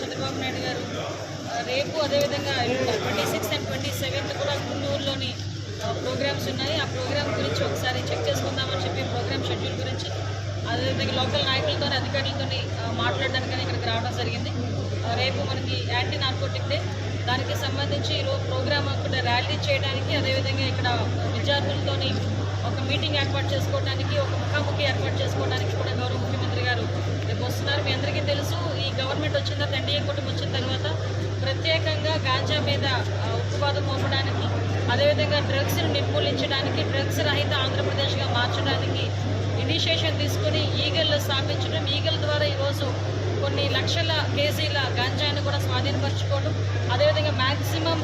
చంద్రబాబు నాయుడు గారు రేపు అదేవిధంగా twenty sixth and twenty seventh కూడా గుంటూరులోని ప్రోగ్రామ్స్ ఉన్నాయి. ఆ ప్రోగ్రామ్ గురించి ఒకసారి చెక్ చేసుకుందామని చెప్పి ప్రోగ్రామ్ షెడ్యూల్ గురించి అదేవిధంగా లోకల్ నాయకులతో అధికారులతో మాట్లాడడానికి ఇక్కడికి రావడం జరిగింది. రేపు మనకి యాంటీ నార్కోటిక్ డే. దానికి సంబంధించి ఈరోజు ప్రోగ్రామ్ అనుకుంటే ర్యాలీ చేయడానికి అదేవిధంగా ఇక్కడ విద్యార్థులతో ఒక మీటింగ్ ఏర్పాటు చేసుకోవడానికి ఒక ముఖాముఖి గవర్నమెంట్ వచ్చిన తర్వాత ఎన్డీఏ కుటుంబం వచ్చిన తర్వాత ప్రత్యేకంగా గాంజా మీద ఆ, ఉక్కుపాదం మోపడానికి అదేవిధంగా డ్రగ్స్ను నిర్మూలించడానికి డ్రగ్స్ రహిత ఆంధ్రప్రదేశ్గా మార్చడానికి ఇనిషియేషన్ తీసుకుని ఈగల్ స్థాపించడం ఈగల ద్వారా ఈరోజు కొన్ని లక్షల కేజీల గాంజాను కూడా స్వాధీనపరచుకోవడం అదేవిధంగా మ్యాక్సిమం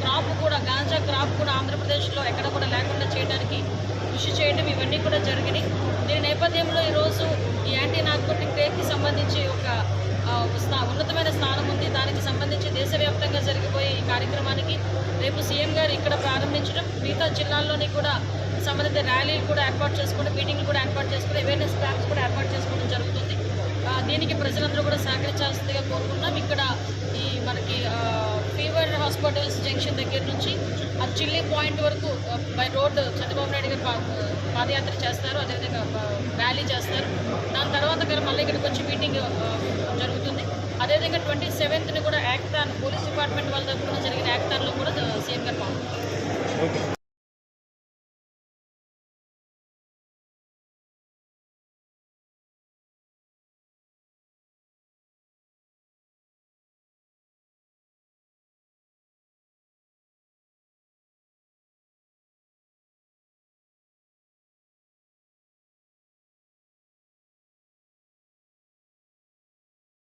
క్రాప్ కూడా గాంజా క్రాప్ కూడా ఆంధ్రప్రదేశ్లో ఎక్కడ కూడా లేకుండా చేయడానికి కృషి చేయడం ఇవన్నీ కూడా జరిగినాయి. దీని నేపథ్యంలో ఈరోజు ఈ యాంటీ నార్కోటిక్ డేకి సంబంధించి ఒక ఆ, స్థా- ఉన్నతమైన స్థానం ఉంది దానికి సంబంధించి దేశవ్యాప్తంగా జరిగిపోయే ఈ కార్యక్రమానికి రేపు సీఎం గారు ఇక్కడ ప్రారంభించడం మిగతా జిల్లాల్లోని కూడా సంబంధిత ర్యాలీలు కూడా ఏర్పాటు చేసుకోవడం మీటింగ్లు కూడా ఏర్పాటు చేసుకుని అవేర్నెస్ క్యాంప్స్ కూడా ఏర్పాటు చేసుకోవడం జరుగుతుంది. దీనికి ప్రజలందరూ కూడా సహకరించాల్సిందిగా కోరుకుంటున్నాం. ఇక్కడ ఈ మనకి ఫీవర్ హాస్పిటల్స్ జంక్షన్ దగ్గర నుంచి ఆ చిల్లీ పాయింట్ వరకు బై రోడ్ చంద్రబాబు నాయుడు గారు పా- పాదయాత్ర చేస్తారు. అదేవిధంగా ర్యాలీ చేస్తారు. దాని తర్వాత గారు మళ్ళీ ఇక్కడికి వచ్చి మీటింగ్ జరుగుతుంది. అదేవిధంగా ట్వంటీ సెవెంత్ని కూడా యాక్ట్ పోలీస్ డిపార్ట్మెంట్ వాళ్ళ దగ్గర